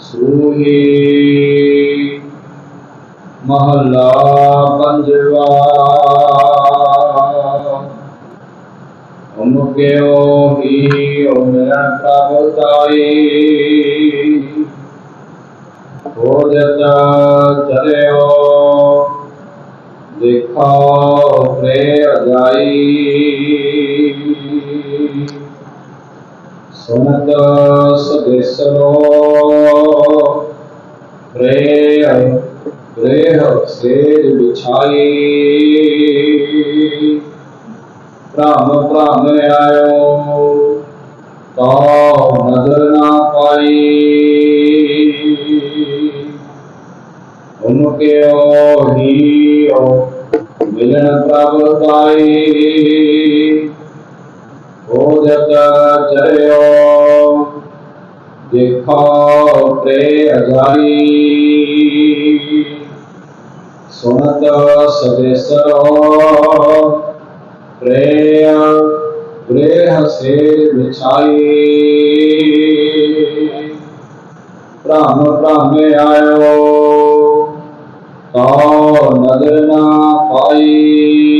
ਸੂਹੀ। ਮਹਲਾ ਪੰਜਵਾ। ਉਮਕਿਓ ਹੀ ਓ ਮੇਰਾ ਪ੍ਰਭ ਤਾਈ? ਹੋਜਤ ਚਲਿਓ ਦੇਖੋ सुनत सदस्यो प्रेय प्रेह सेज बिछाई प्राम प्राम आयो तो नज़र ना पाई। उनके ओ ही ओ मिलन प्रभ पाई। हो जता चलो देखो प्रे अजारी सुनत सदेश। प्रेय प्रेह से बिछाई प्राम प्राम आयो। तो नज़र ना पाई।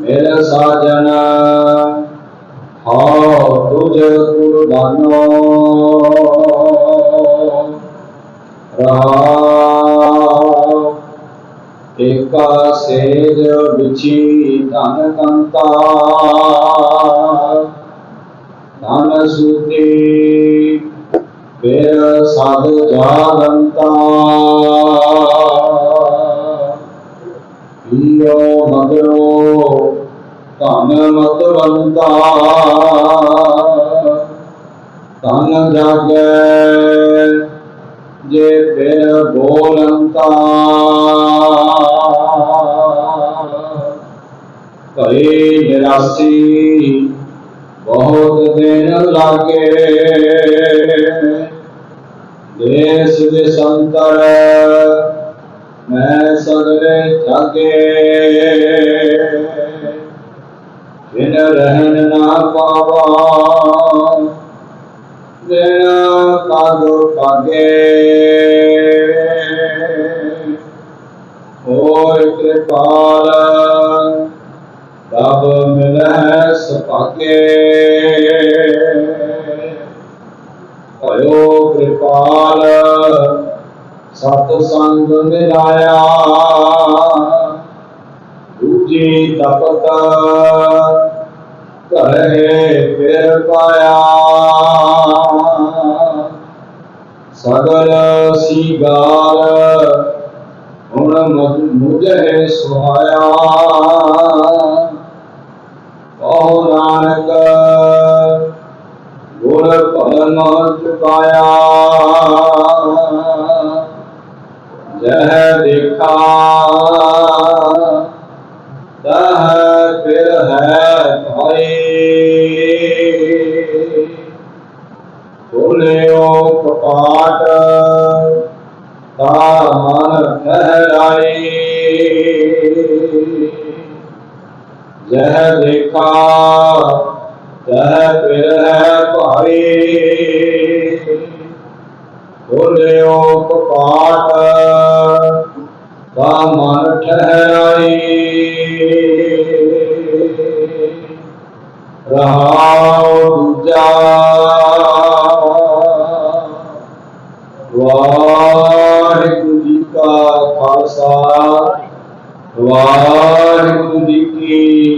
मेरे साजना हाँ तुझे कुर्बानो एका सेज बिछी धन कंता धन सुती फिर सब जानता। पीओ मगरो, धन मत धन जग, जे फिर बोलता। करे निरासी बहुत दिन लागे। ਦੇਸ ਦੇ ਸੰਤਰ ਮੈਂ ਸਗਲੇ ਜਾਗੇ ਜਿਨ ਰਹਿਣ ਨਾ ਪਾਵਾ ਦਿਨ ਕਾਦੋ ਪਾਗੇ सत संग मिलाया दूजे तपत करे फिर पाया। सगल सिगार हुन मुझे सुहाया। कहो नानक गुर पवन चुकाया। ਖੋਲਿਓ ਕਪਾਟ। ਤਾ ਮਨ ਠਹਿਰਾਈ ਜਹ ਦੇਖਾ ਤਹ ਫਿਰ ਹੈ ਭਾਈ ਖੋਲਿਓ ਕਪਾਟ। ਤਾ ਮਨ ਠਹਿਰਾਏ। ਰਹਾਉ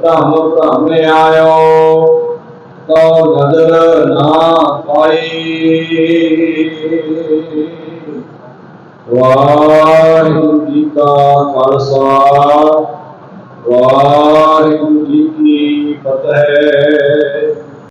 प्रमुख में तो नज़र ना पाई जी का खालसा। वाहिगुरु जी की फतेह।